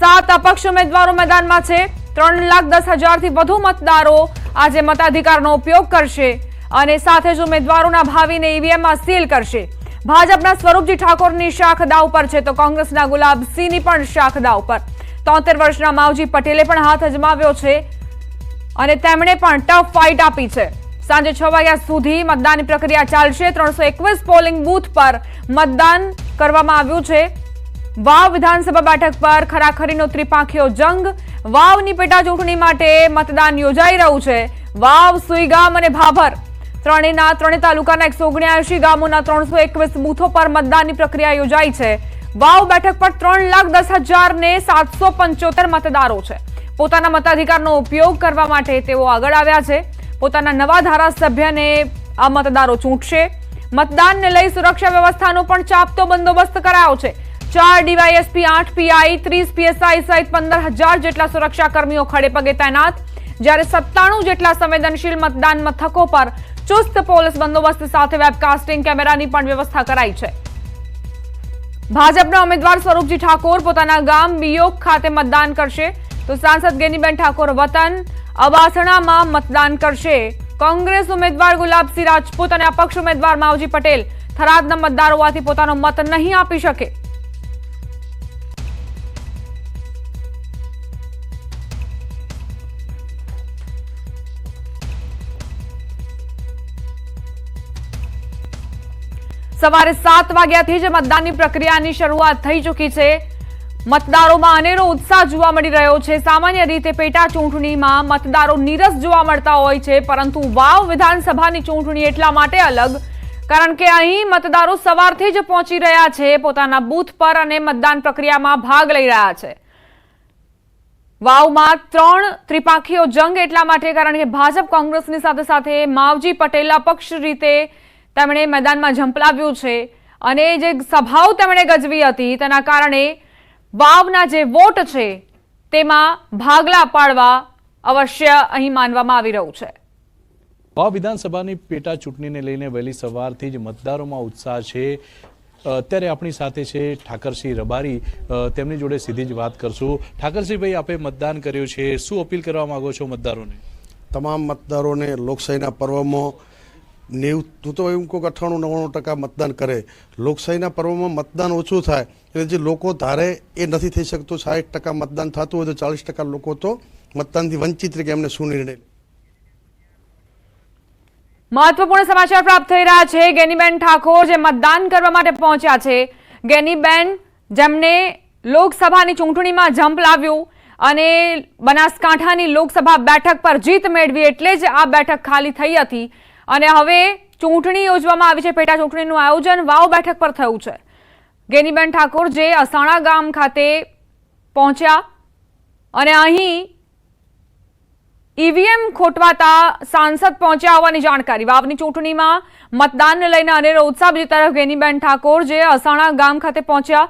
સાત અપક્ષ ઉમેદવારો મેદાનમાં છે. ત્રણ લાખ દસ હજારથી વધુ મતદારો આજે મતાધિકારનો ઉપયોગ કરશે અને સાથે જ ઉમેદવારોના ભાવિને ઈવીએમમાં સીલ કરશે. ભાજપના સ્વરૂપજી ઠાકોરની શાખ દાવ પર છે તો કોંગ્રેસના ગુલાબસિંહની પણ શાખ દાવ પર તોતેર વર્ષના માવજી પટેલે પણ હાથ અજમાવ્યો છે અને તેમણે પણ ટફ ફાઇટ આપી છે. સાંજે છ વાગ્યા સુધી મતદાનની પ્રક્રિયા ચાલશે. ત્રણસો પોલિંગ બૂથ પર મતદાન કરવામાં આવ્યું છે. વાવ વિધાનસભા બેઠક પર ખરાખરીનો ત્રિપાંખીયો જંગ. વાવની પેટા ચૂંટણી માટે મતદાન યોજાઈ રહ્યું છે. વાવ, સુઈગામ અને ભાભર. ત્રણેયના ત્રણે તાલુકાના એકસો ઓગણ્યાએંશી ગામોના ત્રણસો એકવીસ બૂથો પર મતદાનની પ્રક્રિયા યોજાઈ છે. વાવ બેઠક પર ત્રણ લાખ દસ હજારને સાતસો પંચોતેર મતદારો છે. પોતાના મતાધિકારનો ઉપયોગ કરવા માટે તેઓ આગળ આવ્યા છે. પોતાના નવા ધારાસભ્યને આ મતદારો ચૂંટશે. મતદાનને લઈ સુરક્ષા વ્યવસ્થાનો પણ ચાપતો બંદોબસ્ત કરાયો છે. ચાર ડીવાયએસપી, આઠ પીઆઈ, ત્રીસ પીએસઆઈ સહિત પંદર હજાર જેટલા સુરક્ષાકર્મીઓ ખડેપગે ખડે પગે તૈનાત. જ્યારે સત્તાણું જેટલા સંવેદનશીલ મતદાન મથકો પર ચુસ્ત પોલીસ બંદોબસ્ત સાથે વેબકાસ્ટિંગ કેમેરાની પણ વ્યવસ્થા કરાઈ છે. ભાજપના ઉમેદવાર સ્વરૂપજી ઠાકોર પોતાના ગામ બિયોગ ખાતે મતદાન કરશે. તો સાંસદ ગેનીબેન ઠાકોર વતન અબાસણામાં મતદાન કરશે. કોંગ્રેસ ઉમેદવાર ગુલાબસિંહ રાજપૂત અને અપક્ષ ઉમેદવાર માવજી પટેલ થરાદના મતદાર હોવાથી પોતાનો મત નહીં આપી શકે. સવારે સાત વાગ્યાથી જ મતદાનની પ્રક્રિયાની શરૂઆત થઈ ચૂકી છે. મતદારોમાં અનેરો ઉત્સાહ જોવા મળી રહ્યો છે. સામાન્ય રીતે પેટા ચૂંટણીમાં મતદારો નીરસ જોવા મળતા હોય છે, પરંતુ વાવ વિધાનસભાની ચૂંટણી એટલા માટે અલગ, કારણ કે અહીં મતદારો સવારથી જ પહોંચી રહ્યા છે, પોતાના બૂથ પર અને મતદાન પ્રક્રિયામાં ભાગ લઈ રહ્યા છે. વાવમાં ત્રણ ત્રિપાખીઓ જંગ એટલા માટે, કારણ કે ભાજપ કોંગ્રેસની સાથે સાથે માવજી પટેલ અપક્ષ રીતે તેમણે મેદાનમાં ઝંપલાવ્યું છે અને જે સભાઓ તેમણે ગજવી હતી તેના કારણે વાવના જે વોટ છે તેમાં ભાગલા પાડવા અવશ્ય અહીં માનવામાં આવી રહ્યું છે. વાવ વિધાનસભાની પેટા ચૂંટણીને લઈને વહેલી સવારથી જ મતદારોમાં ઉત્સાહ છે. અત્યારે આપણી સાથે છે ઠાકરસિંહ રબારી. તેમની જોડે સીધી જ વાત કરશું. ઠાકરસિંહભાઈ આપે મતદાન કર્યું છે. શું અપીલ કરવા માંગો છો મતદારોને? તમામ મતદારોને લોકશાહીના પર્વમાં નેવું તું તો એવું કહું કે અઠ્ઠાણું, નવ્વાણું ટકા મતદાન કરે. લોકશાહીના પર્વમાં મતદાન ઓછું થાય. એટલે જે લોકો ધારે એ નથી થઈ શકતું. સાઠ ટકા મતદાન થતું હોય તો ચાલીસ ટકા લોકો તો મતદાનથી વંચિત કે એમને શું નિર્ણય મહત્વપૂર્ણ સમાચાર પ્રાપ્ત થઈ રહ્યા છે. ગેનીબેન ઠાકોર જે મતદાન કરવા માટે પહોંચ્યા છે. ગેનીબેન, જેમને લોકસભાની ચૂંટણીમાં જંપ લાવ્યું અને બનાસકાંઠાની લોકસભા બેઠક પર જીત મેળવી, એટલે જ આ બેઠક ખાલી થઈ હતી. અને હવે ચૂંટણી યોજવામાં આવી છે. પેટા ચૂંટણીનું આયોજન વાવ બેઠક પર થયું છે. ગેનીબેન ઠાકોર જે અસાણા ગામ ખાતે પહોંચ્યા અને અહીં ઈવીએમ ખોટવાતા સાંસદ પહોંચ્યા હોવાની જાણકારી. વાવની ચૂંટણીમાં મતદાનને લઈને અનેરો ઉત્સાહ. બીજી તરફ ગેનીબેન ઠાકોર જે અસાણા ગામ ખાતે પહોંચ્યા.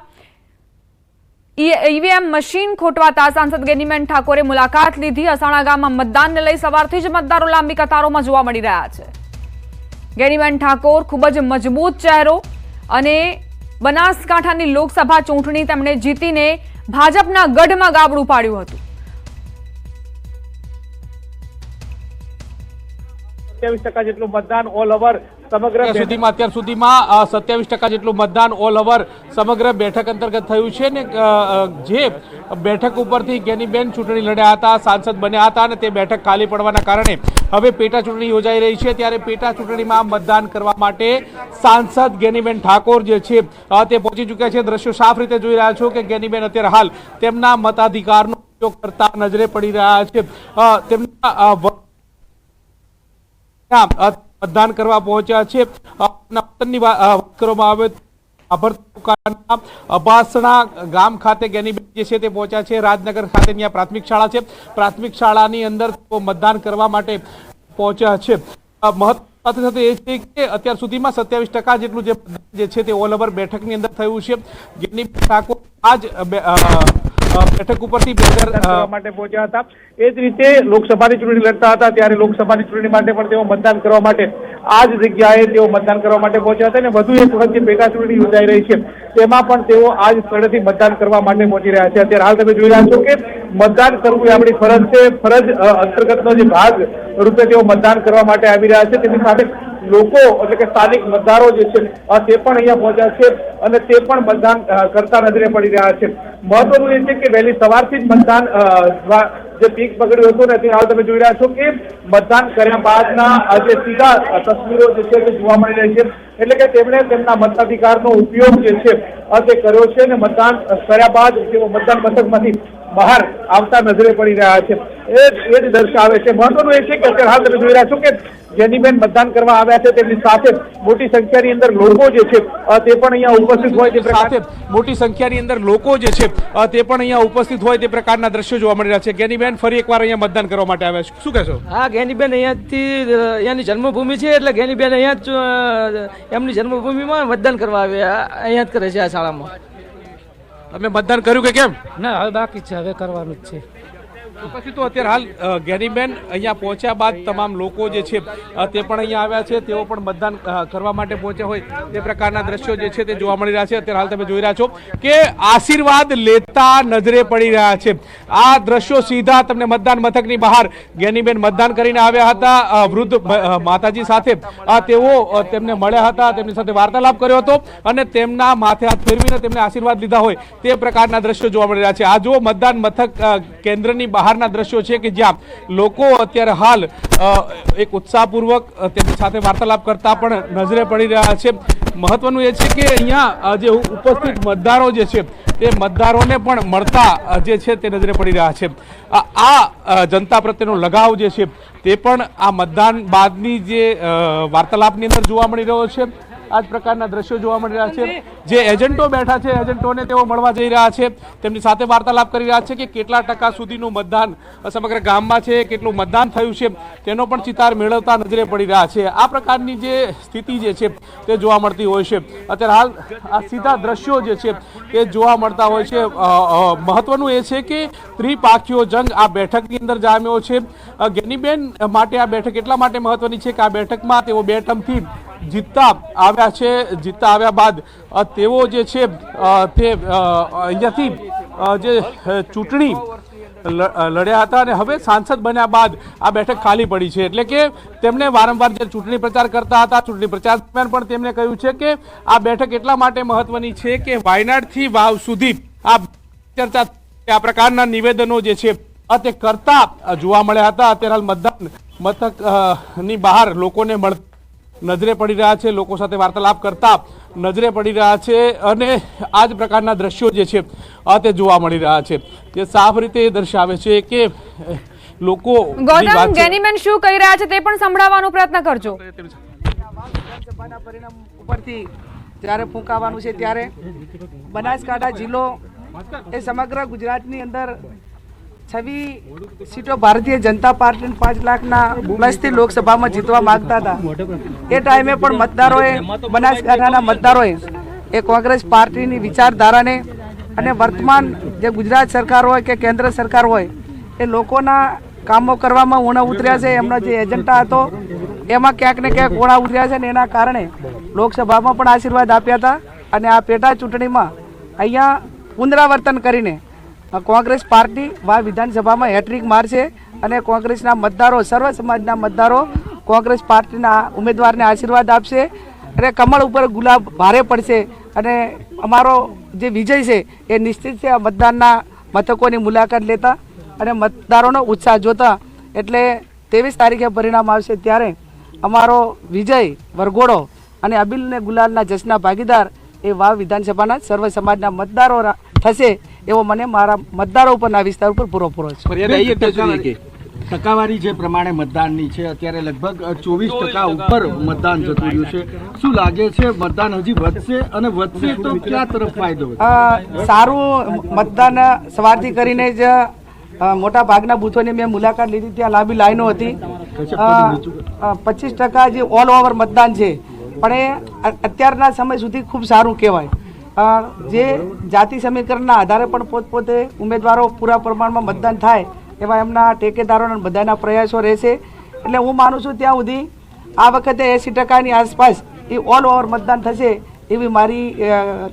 ઈવીએમ મશીન ખોટવાતા સાંસદ ગેનીબેન ઠાકોરે મુલાકાત લીધી. અસાણા ગામમાં મતદાનને લઈ સવારથી જ મતદારો લાંબી કતારોમાં જોવા મળી રહ્યા છે. ગેનીબેન ઠાકોર ખૂબ જ મજબૂત ચહેરો અને બનાસકાંઠાની લોકસભા ચૂંટણી તેમણે જીતીને ભાજપના ગઢમાં ગાબડું પાડ્યું હતું. સત્યાવીસ ટકા જેટલું મતદાન ઓલ ઓવર સમગ્ર સુધીમાં અત્યાર સુધીમાં સત્યાવીસ ટકા જેટલું મતદાન ઓલ ઓવર સમગ્ર બેઠક અંતર્ગત થયું છે ને જે બેઠક ઉપરથી ગેનીબેન ચૂંટણી લડ્યા હતા સાંસદ બન્યા હતા અને તે બેઠક ખાલી પડવાના કારણે હવે પેટા ચૂંટણી યોજાઈ રહી છે. ત્યારે પેટા ચૂંટણીમાં મતદાન કરવા માટે સાંસદ ગેનીબેન ઠાકોર જે છે તે પહોંચી ચૂક્યા છે. દ્રશ્યો સાફ રીતે જોઈ રહ્યા છો કે ગેનીબેન અત્યારે હાલ તેમના મતાધિકારનો ઉપયોગ કરતા નજરે પડી રહ્યા છે. તેમના મતદાન કરવા પહોંચ્યા છે. વતનની વાત કરવામાં આવે અભાસણા ગામ ખાતે ગેનીબેન જે છે તે પહોંચ્યા છે. રાજનગર ખાતે ત્યાં પ્રાથમિક શાળા છે. પ્રાથમિક શાળાની અંદર મતદાન કરવા માટે પહોંચ્યા છે. મહત્વ સાથે સાથે એ છે કે અત્યાર સુધીમાં સત્યાવીસ ટકા જેટલું જે છે તે ઓલ ઓવર બેઠકની અંદર થયું છે. ગેનીબેન ઠાકોર આજ બેઠક ઉપરથી બે કરવા માટે પહોંચ્યા હતા. એ જ રીતે લોકસભાની ચૂંટણી લડતા હતા ત્યારે લોકસભાની ચૂંટણી માટે પણ તેઓ મતદાન કરવા માટે આ જ જગ્યાએ તેઓ મતદાન કરવા માટે પહોંચ્યા હતા અને વધુ એક વખત જે પેટા ચૂંટણી યોજાઈ રહી છે તેમાં પણ તેઓ આ જ સ્થળેથી મતદાન કરવા માટે પહોંચી રહ્યા છે. અત્યારે હાલ તમે જોઈ રહ્યા છો કે મતદાન કરવું એ આપણી ફરજ છે. ફરજ અંતર્ગતનો જે ભાગ રૂપે તેઓ મતદાન કરવા માટે આવી રહ્યા છે. તેની સાથે લોકો, એટલે કે સ્થાનિક મતદારો જે છે તે પણ અહીંયા પહોંચ્યા છે અને તે પણ મતદાન કરતા નજરે પડી રહ્યા છે. મહત્વનું એ છે કે વહેલી સવારથી જ મતદાન જે પીક પકડ્યું હતું ને હાલ તમે જોઈ રહ્યા છો કે મતદાન કર્યા બાદના આજે સીધા તસવીરો જે છે તે જોવા મળી રહી છે. એટલે કે તેમણે તેમના મતાધિકારનો ઉપયોગ જે છે તે કર્યો છે અને મતદાન કર્યા બાદ તેઓ મતદાન મથકમાંથી બહાર આવતા નજરે પડી રહ્યા છે. એ એ જ દર્શાવે છે. મહત્વનું એ છે કે અત્યારે હાલ તમે જોઈ રહ્યા છો કે જેનીબેન મતદાન કરવા આવ્યા છે તેમની સાથે મોટી સંખ્યાની અંદર લોકો જે છે તે પણ અહીંયા ઉપસ્થિત હોય તે સાથે મોટી સંખ્યાની અંદર લોકો જે છે તે પણ અહીંયા ઉપસ્થિત હોય તે પ્રકારના દ્રશ્યો જોવા મળી રહ્યા છે. જ્ઞાનીબેન ફરી એકવાર અહીંયા મતદાન કરવા માટે આવ્યા છે. શું કહેશો? હા ગેનીબેન અહીંયાથી અહીંયાની જન્મભૂમિ છે એટલે ગેનીબેન અહીંયા જ એમની જન્મભૂમિમાં મતદાન કરવા આવ્યા અહીંયા જ કરે છે આ શાળામાં. તમે મતદાન કર્યું કે કેમ? ના હવે બાકી છે હવે કરવાનું જ છે. તો અત્યારે હાલ ગેરીબેન અહીંયા પહોંચ્યા બાદ તમામ લોકો જે છે તે પણ અહીંયા આવ્યા છે. તેઓ પણ મતદાન કરવા માટે પહોંચ્યા હોય તે પ્રકારના દ્રશ્યો જે છે તે જોવા મળી રહ્યા છે. અત્યારે હાલ તમે જોઈ રહ્યા છો કે આશીર્વાદ લેતા નજરે પડી રહ્યા છે. આ દ્રશ્યો સીધા તમને મતદાન મથકની બહાર ગેનીબેન મતદાન કરીને આવ્યા હતા. વૃદ્ધ માતાજી સાથે તેઓ તેમને મળ્યા હતા, તેમની સાથે વાર્તાલાપ કર્યો હતો અને તેમના માથે હાથ ફેરવીને તેમને આશીર્વાદ લીધા હોય તે પ્રકારના દ્રશ્યો જોવા મળી રહ્યા છે. આ જો મતદાન મથક કેન્દ્રની કેન્દ્રની બહારના દ્રશ્યો છે કે જ્યાં લોકો અત્યારે હાલ એક ઉત્સાહપૂર્વક તેમની સાથે વાર્તાલાપ કરતા પણ નજરે પડી રહ્યા છે. મહત્વનું એ છે કે અહીંયા જે ઉપસ્થિત મતદારો જે છે, તે મતદારોને પણ મળતા જે છે તે નજરે પડી રહ્યા છે. આ જનતા પ્રત્યેનો લગાવ જે છે, તે પણ આ મતદાન બાદની જે વાર્તાલાપની અંદર જોવા મળી રહ્યો છે. આ જ પ્રકારના દ્રશ્યો જોવા મળી રહ્યા છે. જે એજન્ટો બેઠા છે, એજન્ટોને તેઓ મળવા જઈ રહ્યા છે. તેમની સાથે વાર્તાલાપ કરી રહ્યા છે કે કેટલા ટકા સુધીનું મતદાન સમગ્ર ગામમાં છે, કેટલું મતદાન થયું છે, તેનો પણ ચિતાર મેળવતા નજરે પડી રહ્યા છે. આ પ્રકારની જે સ્થિતિ જે છે, તે જોવા મળતી હોય છે. અત્યારે હાલ આ સીધા દ્રશ્યો જે છે, તે જોવા મળતા હોય છે. મહત્વનું એ છે કે ત્રિપાખીઓ જંગ આ બેઠકની અંદર જામ્યો છે. ગેનીબેન માટે આ બેઠક એટલા માટે મહત્વની છે કે આ બેઠકમાં તેઓ બે ટર્મથી જીતતા આવ્યા છે, જીતતા આવ્યા બાદ તેઓ જે છે તે અહીંયાથી જે ચૂંટણી લડ્યા હતા અને હવે સાંસદ બન્યા બાદ આ બેઠક ખાલી પડી છે. એટલે કે તેમણે વારંવાર જે ચૂંટણી પ્રચાર કરતા હતા, ચૂંટણી પ્રચાર દરમિયાન પણ તેમણે કહ્યું છે કે આ બેઠક એટલા માટે મહત્વની છે કે વાયનાડથી વાવ સુધી આ ચર્ચા આ પ્રકારના નિવેદનો જે છે તે કરતા જોવા મળ્યા હતા. અત્યારે હાલ મતદાન મથકની બહાર લોકોને મળ નજરે પડી રહ્યા છે લોકો સાથે વાર્તાલાપ કરતા નજરે પડી રહ્યા છે અને આ જ પ્રકારના દ્રશ્યો જે છે તે જોવા મળી રહ્યા છે. જે સાફ રીતે એ દર્શાવે છે કે લોકો ગૌતમ ગેનીબેન શું કહી રહ્યા છે તે પણ સંભળાવવાનો પ્રયત્ન કરજો. વિધાનસભાના પરિણામ ઉપરથી જ્યારે ફૂંકાવાનું છે ત્યારે બનાસકાંઠા જિલ્લો એ સમગ્ર ગુજરાતની અંદર છવી સીટો ભારતીય જનતા પાર્ટી પાંચ લાખના પ્લસથી લોકસભામાં જીતવા માંગતા હતા. એ ટાઈમે પણ મતદારોએ, બનાસકાંઠાના મતદારોએ એ કોંગ્રેસ પાર્ટીની વિચારધારાને અને વર્તમાન જે ગુજરાત સરકાર હોય કે કેન્દ્ર સરકાર હોય, એ લોકોના કામો કરવામાં ઉણા ઉતર્યા છે. એમનો જે એજન્ડા હતો, એમાં ક્યાંક ને ક્યાંક ઉણા ઉતર્યા છે ને એના કારણે લોકસભામાં પણ આશીર્વાદ આપ્યા હતા. અને આ પેટા ચૂંટણીમાં અહીંયા પુનરાવર્તન કરીને કોંગ્રેસ પાર્ટી વા વિધાનસભામાં હેટ્રિક મારશે અને કોંગ્રેસના મતદારો, સર્વ સમાજના મતદારો કોંગ્રેસ પાર્ટીના ઉમેદવારને આશીર્વાદ આપશે અને કમળ ઉપર ગુલાબ ભારે પડશે અને અમારો જે વિજય છે એ નિશ્ચિત છે મતદાનના મથકોની મુલાકાત લેતા અને મતદારોનો ઉત્સાહ જોતા. એટલે ત્રેવીસ તારીખે પરિણામ આવશે ત્યારે અમારો વિજય વરઘોડો અને અબિલ ને ગુલાલના જશના ભાગીદાર એ વાવ વિધાનસભાના સર્વ સમાજના મતદારો થશે એવો મને મારા મતદારો ઉપરના વિસ્તાર ઉપર પૂરો પૂરો છે ટકાવારી. જે પ્રમાણે મતદાનની છે અત્યારે લગભગ ચોવીસ ટકા ઉપર મતદાન જતું રહ્યું છે. શું લાગે છે મતદાન હજી વધશે અને વધશે તો ક્યાં તરફ ફાયદો સારું મતદાન સવારથી કરીને જ મોટા ભાગના બૂથોની મેં મુલાકાત લીધી. ત્યાં લાંબી લાઈનો હતી. પચીસ ટકા જે ઓલ ઓવર મતદાન છે. પણ એ અત્યારના સમય સુધી ખૂબ સારું કહેવાય. જે જાતિ સમીકરણના આધારે પણ પોતપોતે ઉમેદવારો પૂરા પ્રમાણમાં મતદાન થાય એવા એમના ટેકેદારોના બધાના પ્રયાસો રહેશે. એટલે હું માનું છું ત્યાં સુધી આ વખતે એંસી ટકાની આસપાસ એ ઓલ ઓવર મતદાન થશે એવી મારી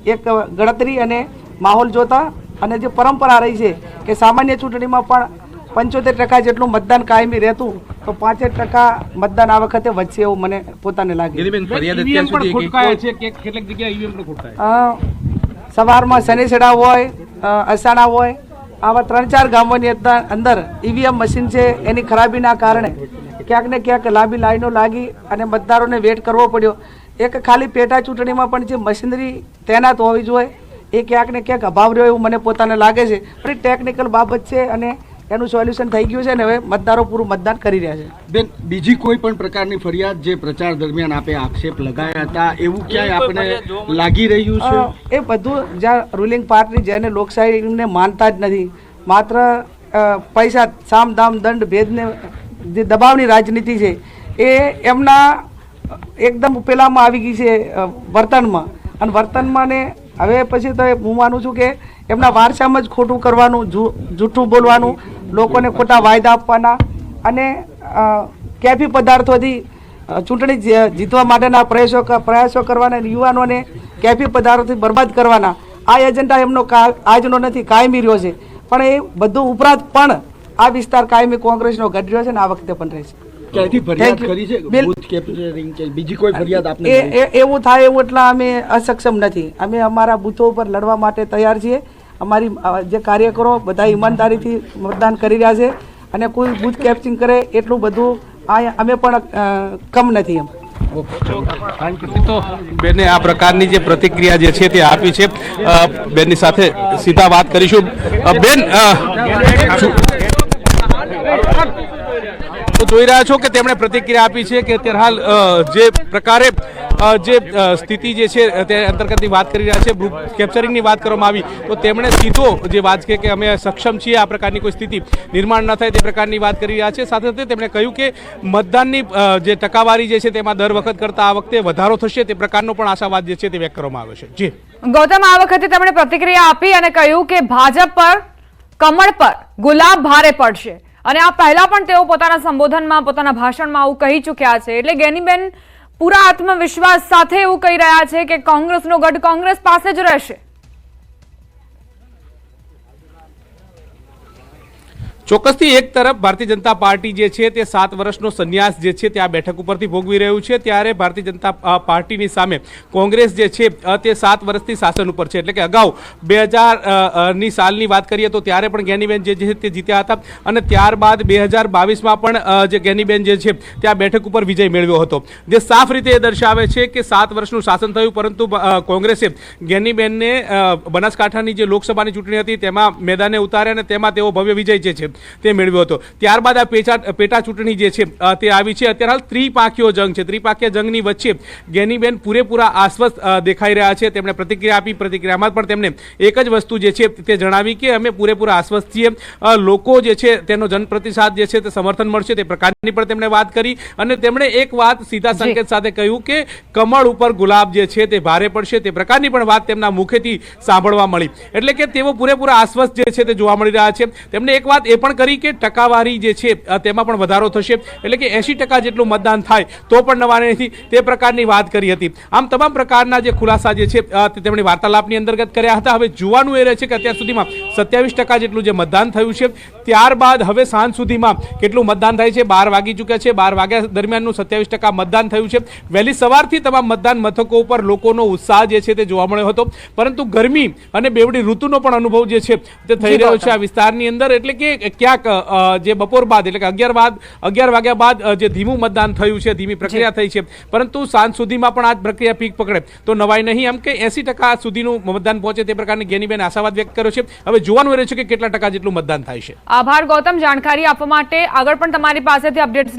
એક ગણતરી અને માહોલ જોતા અને જે પરંપરા રહી છે કે સામાન્ય ચૂંટણીમાં પણ પંચોતેર ટકા જેટલું મતદાન કાયમી રહેતું તો પાંચેક ટકા મતદાન આ વખતે વધશે એવું મને પોતાને લાગે. સવારમાં શનિસેડા હોય અસાણા હોય આવા ત્રણ ચાર ગામોની અંદર અંદર ઈવીએમ મશીન છે એની ખરાબીના કારણે ક્યાંક ને ક્યાંક લાંબી લાઈનો લાગી અને મતદારોને વેટ કરવો પડ્યો. એક ખાલી પેટા ચૂંટણીમાં પણ જે મશીનરી તૈનાત હોવી જોઈએ એ ક્યાંક ને ક્યાંક અભાવ રહ્યો એવું મને પોતાને લાગે છે. પણ ટેકનિકલ બાબત છે અને એનું સોલ્યુશન થઈ ગયું છે ને હવે મતદારો પૂરું મતદાન કરી રહ્યા છે. બેન બીજી કોઈ પણ પ્રકારની ફરિયાદ જે પ્રચાર દરમિયાન આપે આક્ષેપ લગાયા હતા એવું ક્યાંય આપણે લાગી રહ્યું છે? એ બધું જ્યાં રૂલિંગ પાર્ટી જેને લોકશાહીને માનતા જ નથી. માત્ર પૈસા સામ દામ દંડ ભેદને જે દબાવની રાજનીતિ છે એ એમના એકદમ પેલામાં આવી ગઈ છે વર્તનમાં. અને વર્તનમાં ને હવે પછી તો હું માનું છું કે એમના વારસામાં જ ખોટું કરવાનું જૂઠું બોલવાનું, લોકોને ખોટા વાયદા આપવાના અને કેફી પદાર્થોથી ચૂંટણી જીતવા માટેના પ્રયાસો પ્રયાસો કરવાના યુવાનોને કેફી પદાર્થોથી બરબાદ કરવાના, આ એજન્ડા એમનો આજનો નથી, કાયમી રહ્યો છે. પણ એ બધું ઉપરાંત પણ આ વિસ્તાર કાયમી કોંગ્રેસનો ઘડ્યો છે ને આ વખતે પણ રહેશે. ક્યાંયથી ફરિયાદ કરી છે? બુથ કેપ્ચરિંગ કે બીજી કોઈ ફરિયાદ આપને એ એવું થાય એવું એટલા અમે અસક્ષમ નથી. અમે અમારા બૂથો ઉપર લડવા માટે તૈયાર છીએ. અમારી જે કાર્યકરો બધા ઈમાનદારીથી મતદાન કરી રહ્યા છે અને કોઈ બૂથ કેપ્ચિંગ કરે એટલું બધું આ અમે પણ કમ નથી એમ. તો બેને આ પ્રકારની જે પ્રતિક્રિયા જે છે તે આપી છે. બેનની સાથે સીધા વાત કરીશું. બેન જોઈ રહ્યા છો કે તેમણે પ્રતિક્રિયા આપી છે કે અત્યારે હાલ જે પ્રકારે જે સ્થિતિ જે છે, તે અંતર્ગતની વાત કરી રહ્યા છે કેપ્ચરિંગની વાત કરવામાં આવી, તો તેમણે સીધો જે વાત છે કે અમે સક્ષમ છીએ આ પ્રકારની કોઈ સ્થિતિ નિર્માણ ન થાય તે પ્રકારની વાત કરી રહ્યા છે. સાથે સાથે તેમણે કહ્યું કે મતદાનની જે ટકાવારી જે છે તેમાં દર વખત કરતાં આ વખતે વધારો થશે તે પ્રકારનો પણ આશાવાદ જે છે તે વ્યક્ત કરવામાં આવ્યો છે. જી. ગૌતમ, આ વખતે તેમણે પ્રતિક્રિયા આપી અને કહ્યું કે ભાજપ પર, કમળ પર, ગુલાબ ભારે પડશે. અને આ પહેલા પણ તેઓ પોતાના સંબોધનમાં, પોતાના ભાષણમાં આવું કહી ચૂક્યા છે. એટલે ગેનીબેન, પૂરા આત્મવિશ્વાસ સાથે એવું કહી રહ્યા છે કે કોંગ્રેસનો ગઢ કોંગ્રેસ પાસે જ રહેશે. ચોક્કસથી એક તરફ ભારતીય જનતા પાર્ટી જે છે તે સાત વર્ષનો સંન્યાસ જે છે તે આ બેઠક ઉપરથી ભોગવી રહ્યું છે. ત્યારે ભારતીય જનતા પાર્ટીની સામે કોંગ્રેસ જે છે તે સાત વર્ષથી શાસન ઉપર છે. એટલે કે અગાઉ બે હજારની સાલની વાત કરીએ તો ત્યારે પણ ગેનીબેન જે છે તે જીત્યા હતા અને ત્યારબાદ બે હજાર બાવીસમાં પણ જે ગેનીબેન જે છે તે આ બેઠક ઉપર વિજય મેળવ્યો હતો. જે સાફ રીતે એ દર્શાવે છે કે સાત વર્ષનું શાસન થયું, પરંતુ કોંગ્રેસે ગેનીબેનને બનાસકાંઠાની જે લોકસભાની ચૂંટણી હતી તેમાં મેદાને ઉતાર્યા અને તેમાં તેઓ ભવ્ય વિજય જે છે તે મેળવ્યો હતો. ત્યારબાદ આ પેટા ચૂંટણી જે છે તે આવી છે. અત્યારે હાલ ત્રિપાંખીયો જંગ છે. ત્રિપાંખીય જંગની વચ્ચે ગેનીબેન પૂરેપૂરા આશ્વસ્ત દેખાઈ રહ્યા છે. તેમણે પ્રતિક્રિયા આપી. પ્રતિક્રિયામાં પણ તેમણે એક જ વસ્તુ જે છે તે જણાવી કે અમે પૂરેપૂરા આશ્વસ્ત છીએ. લોકો જે છે તેનો જનપ્રતિસાદ જે છે તે સમર્થન મળશે. તે પ્રકારની પણ તેમણે વાત કરી અને તેમણે એક વાત સીધા સંકેત સાથે કહ્યું કે કમળ ઉપર ગુલાબ જે છે તે ભારે પડશે. તે પ્રકારની પણ વાત તેમના મુખેથી સાંભળવા મળી. એટલે કે તેઓ પૂરેપૂરા આશ્વસ્ત જે છે તે જોવા મળી રહ્યા છે. તેમણે એક વાત એ પણ કરી કે ટકાવારી જે છે તેમાં પણ વધારો થશે. એટલે કે એસી ટકા જેટલું મતદાન થાય તો પણ નવાને નથી તે પ્રકારની વાત કરી હતી. આમ તમામ પ્રકારના જે ખુલાસા જે છે તે તેમણે વાર્તાલાપની અંતર્ગત કર્યા હતા. હવે જોવાનું એ રહે છે કે અત્યાર સુધીમાં સત્યાવીસ ટકા જેટલું જે મતદાન થયું છે ત્યારબાદ હવે સાંજ સુધીમાં કેટલું મતદાન થાય છે? બાર વાગી ચૂક્યા છે. બાર વાગ્યા દરમિયાનનું સત્યાવીસ ટકા મતદાન થયું છે. વહેલી સવારથી તમામ મતદાન મથકો ઉપર લોકોનો ઉત્સાહ જે છે તે જોવા મળ્યો હતો. પરંતુ ગરમી અને બેવડી ઋતુનો પણ અનુભવ જે છે તે થઈ રહ્યો છે આ વિસ્તારની અંદર. એટલે કે ક્યાંક જે બપોર બાદ એટલે કે અગિયાર બાદ અગિયાર વાગ્યા બાદ જે ધીમું મતદાન થયું છે ધીમી પ્રક્રિયા થઈ છે. પરંતુ સાંજ સુધીમાં પણ આ પ્રક્રિયા પીક પકડે. તો નવાઈ નહીં. એમ કે એસી ટકા સુધીનું મતદાન પહોંચે તે પ્રકારની ગેનીબેન આશાવાદ વ્યક્ત કર્યો છે. હવે જોવાનું રહે છે કે કેટલા ટકા જેટલું મતદાન થાય છે. આભાર ગૌતમ. જાણકારી આપવા માટે આગળ પણ તમારી પાસેથી અપડેટ્સ